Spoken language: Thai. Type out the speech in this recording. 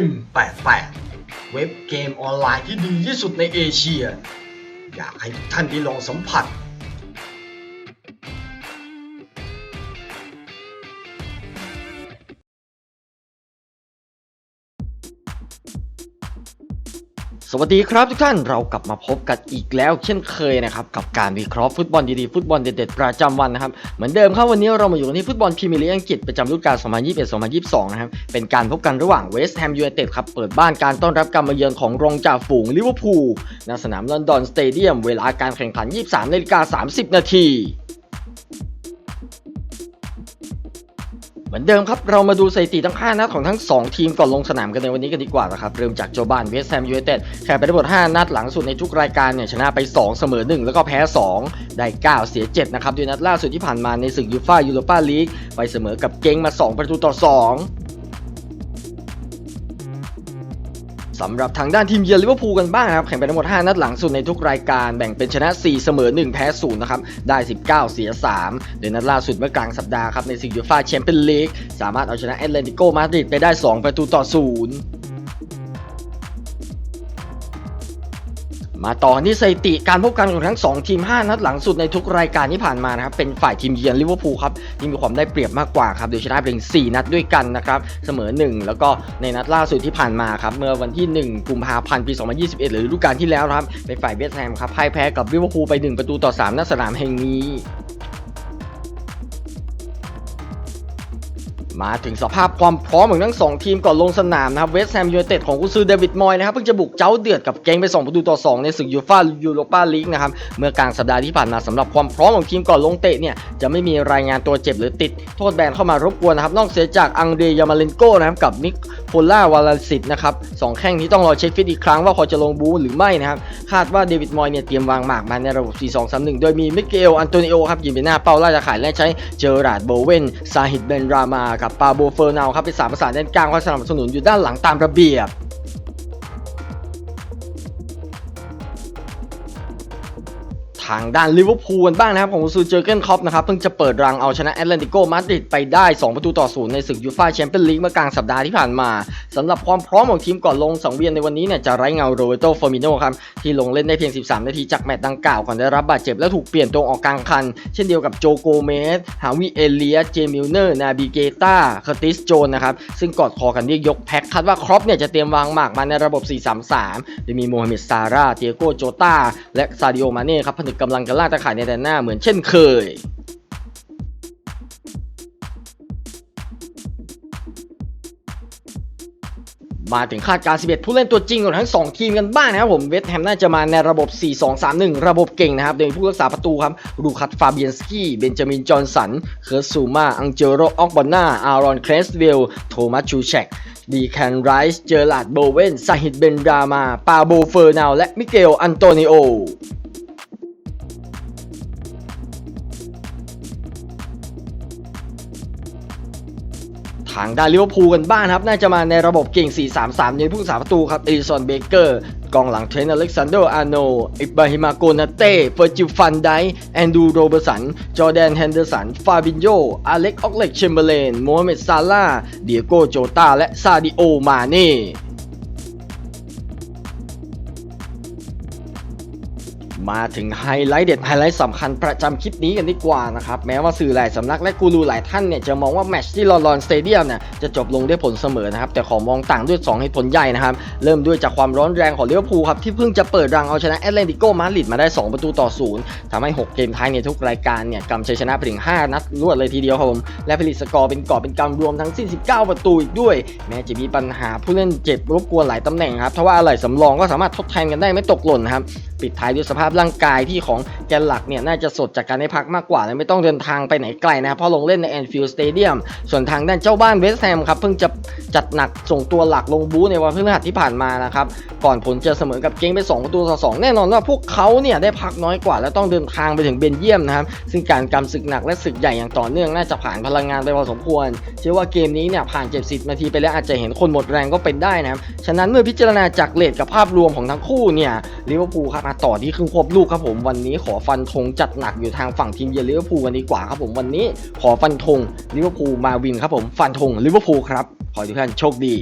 M88 เว็บเกมออนไลน์ที่ดีที่สุดในเอเชีย อยากให้ทุกท่านได้ลองสัมผัส สวัสดีครับทุกท่านเรากลับมาพบกันอีกแล้วเช่นเคยนะครับกับการวิเคราะห์ฟุตบอลดีๆฟุตบอลเด็ดๆประจำวันนะครับเหมือนเดิมครับวันนี้เรามาอยู่กันที่ฟุตบอลพรีเมียร์ลีกอังกฤษประจำฤดูกาล 2021-2022 นะครับเป็นการพบกันระหว่างเวสต์แฮมยูไนเต็ดครับเปิดบ้านการต้อนรับการมาเยือนของรองจ่าฝูงลิเวอร์พูลณสนามลอนดอนสเตเดียมเวลาการแข่งขัน 23นาฬิกา30 นาที เหมือนเดิมครับ เรามาดูสถิติทั้ง 5 นัดของทั้ง 2 ทีมก่อนลงสนามกันในวันนี้กันดีกว่านะครับ เริ่มจากโจบานเวสต์แฮมยูไนเต็ดแข่งไปทั้งหมด 5 นัดหลังสุดในทุกรายการเนี่ยชนะไป 2 เสมอ 1 แล้วก็แพ้ 2 ได้ 9 เสีย 7 นะครับโดยนัดล่าสุดที่ผ่านมาในศึกยูฟ่ายูโรปาลีกไปเสมอกับเก้งมา 2 ประตูต่อ 2 สำหรับทางด้านทีมเยือนลิเวอร์พูลกันบ้างครับแข่งไปทั้งหมด 5 นัดหลังสุดในทุกรายการแบ่งเป็นชนะ 4 เสมอ 1 แพ้ 0 นะครับ ได้ 19 เสีย 3 โดยนัดล่าสุดเมื่อกลางสัปดาห์ครับในศึกยูฟ่าแชมเปี้ยนลีกสามารถเอาชนะแอตเลติโกมาดริดไปได้ 2 ประตูต่อ 0 มาต่อที่สถิติการพบกันของทั้ง 2 ทีม 5 นัดหลังสุดในทุกรายการที่ผ่านมานะครับเป็นฝ่ายทีมเยือนลิเวอร์พูลครับที่มีความได้เปรียบมากกว่าครับโดยชนะเพียง4 นัดด้วยกันนะครับเสมอ 1 แล้วก็ในนัดล่าสุดที่ผ่านมาครับเมื่อวันที่ 1 กุมภาพันธ์ปี 2021 หรือฤดูกาลที่แล้วครับเป็นฝ่ายเวสต์แฮมครับพ่ายแพ้กับลิเวอร์พูลไป 1 ประตูต่อ 3ณสนามแห่งนี้ มาถึงสภาพความพร้อมของทั้ง2ทีมก่อนลงสนามนะครับเวสต์แฮมยูไนเต็ดของกุซือเดวิดมอยนะครับเพิ่งจะบุกเจ้าเดือดกับเกงไป2ประตูต่อ 2 ในศึกยูฟ่ายูโรปาลีกนะครับเมื่อกลางสัปดาห์ที่ผ่านมาสำหรับความพร้อมของทีมก่อนลงเตะเนี่ยจะไม่มีรายงานตัวเจ็บหรือติดโทษแบนเข้ามารบกวนนะครับนอกเสียจากอังเดรยามาเลนโกนะครับกับมิกโพล่าวาลาสิตนะครับสองแข้งที่ต้องรอเช็คฟิตอีกครั้งว่าพอจะลงบูหรือไม่นะครับคาดว่าเดวิดมอยเนี่ยเตรียมวางหมากมาในระบบ 4-2-3-1 โดยมีมิเกลอันโตนิโอครับยืนเป็นหน้าเป้าล่จะขายและใช้เจอราร์ดโบเวนซาฮิดเบนรามากับปาโบเฟอร์นาครับเป็นสามประสานด้านกลางคอยสนับสนุนอยู่ด้านหลังตามระเบียบ ทางด้านลิเวอร์พูลกันบ้างนะครับของซูเจอร์เกนคอปนะครับเพิ่งจะเปิดรังเอาชนะแอตเลติโกมาดริดไปได้ 2 ประตูต่อศูนย์ในศึกยูฟ่าแชมเปี้ยนลีกเมื่อกลางสัปดาห์ที่ผ่านมาสำหรับความพร้อมของทีมก่อนลงสังเวียนในวันนี้เนี่ยจะไร้เงาโรเบโตฟอร์มิโนครับที่ลงเล่นได้เพียง 13 นาทีจากแมตช์ดังกล่าวก่อนได้รับบาดเจ็บและถูกเปลี่ยนตัวออกกลางคัน เช่นเดียวกับโจโกเมสฮาวิเอเลียเจมิลเนอร์นาบิเกตาคอร์ติสโจนนะครับซึ่งกอดคอกันเรียกยกแพ็คคาดว่าครอปเนี่ยจะเตรียมวางหมากมาในระบบ 4-3-3 โดยมีโมฮัมเหม็ดซาร่าเตียโกโจตาและซาดิโอมาเน่ครับผนึกกำลังกันล่าตะข่ายในแดนหน้าเหมือนเช่นเคยมาถึงคาดการณ์11 ผู้เล่นตัวจริงของทั้ง 2 ทีมกันบ้างนะครับผมเวสต์แฮมน่าจะมาในระบบ 4-2-3-1 ระบบเก่งนะครับ โดยผู้รักษาประตูครับรูคัตฟาเบียนสกี้ เบนจามิน จอห์นสัน เคิร์ซูมา อังเจโรออกบอนนาอารอน เครสเวล โทมัสชูเชกดีแคนไรส์เจอร์ลาดโบเวนซาฮิดเบนดรามา ปาโบเฟอร์นาว และมิเกล อันโตนิโอ ทางด้านลิเวอร์พูลกันบ้างครับ น่าจะมาในระบบเก่ง 4-3-3 ในผู้สาประตูครับเอลิซอนเบเกอร์กองหลังเทรนต์อเล็กซานเดอาร์โนอิบราฮิมาโกนาเต้เฟอร์จิฟันไดแอนดูโรเบอร์สัน จอแดนแฮนเดอร์สัน ฟาบินโยอเล็กออกเล็กเชมเบอร์เลนโมฮัมเหม็ดซาลาเดียโกโจตาและซาดิโอ มาเน่ มาถึงไฮไลท์เด็ดไฮไลท์สำคัญประจำคลิปนี้กันดีกว่านะครับ แม้ว่าสื่อหลายสำนักและกูรูหลายท่านเนี่ยจะมองว่าแมตช์ที่ลอนดอนสเตเดียมเนี่ยจะจบลงด้วยผลเสมอนะครับ แต่ขอมองต่างด้วย 2 เหตุผลใหญ่นะครับ เริ่มด้วยจากความร้อนแรงของเลิเวอฟูครับ ที่เพิ่งจะเปิดรังเอาชนะแอตเลติโกมาดริดมาได้ 2 ประตูต่อศูนย์ทำให้ 6 เกมท้ายในทุกรายการเนี่ยกำชัยชนะไปถึง 5 นัดรวดเลยทีเดียวครับผมและผลิตสกอร์เป็นกอบเป็นกำรวมทั้งสิ้น19 ประตูอีกด้วย แม้จะมีปัญหาผู้เล่นเจ็บรบกวนหลายตำแหน่งครับทว่าอะไรสำรองก็สามารถทดแทนกันได้ไม่ตกหล่นนะครับ ปิดท้ายด้วยสภาพร่างกายที่ของแกนหลักเนี่ยน่าจะสดจากการได้พักมากกว่าและไม่ต้องเดินทางไปไหนไกลนะครับเพราะลงเล่นในแอนฟิลด์สเตเดียมส่วนทางด้านเจ้าบ้านเวสต์แฮมครับเพิ่งจะจัดหนักส่งตัวหลักลงบู๊ในวันพฤหัสที่ผ่านมานะครับก่อนผลจะเสมอกับเกงไป2ประตูต่อ2แน่นอนว่าพวกเขาเนี่ยได้พักน้อยกว่า และต้องเดินทางไปถึงเบนเยียมนะครับซึ่งการกำศึกหนักและศึกใหญ่อย่างต่อเนื่องน่าจะผ่านพลังงานไปพอสมควร เชื่อว่าเกมนี้เนี่ยผ่าน70นาทีไปแล้วอาจจะเห็นคนหมดแรงก็เป็นได้นะครับฉะนั้นเมื่อพิจารณาจากเลทกับภาพรวมของทั้งคู่เนี่ยลิเวอร์พูลครับต่อที่ครึ่งควบลูกครับผมวันนี้ขอฟันธงจัดหนักอยู่ทางฝั่งทีมเยือนลิเวอร์พูลกันดีกว่าครับผมวันนี้ขอฟันธงลิเวอร์พูลมาวินครับผมฟันธงลิเวอร์พูลครับขอทุกท่านโชคดี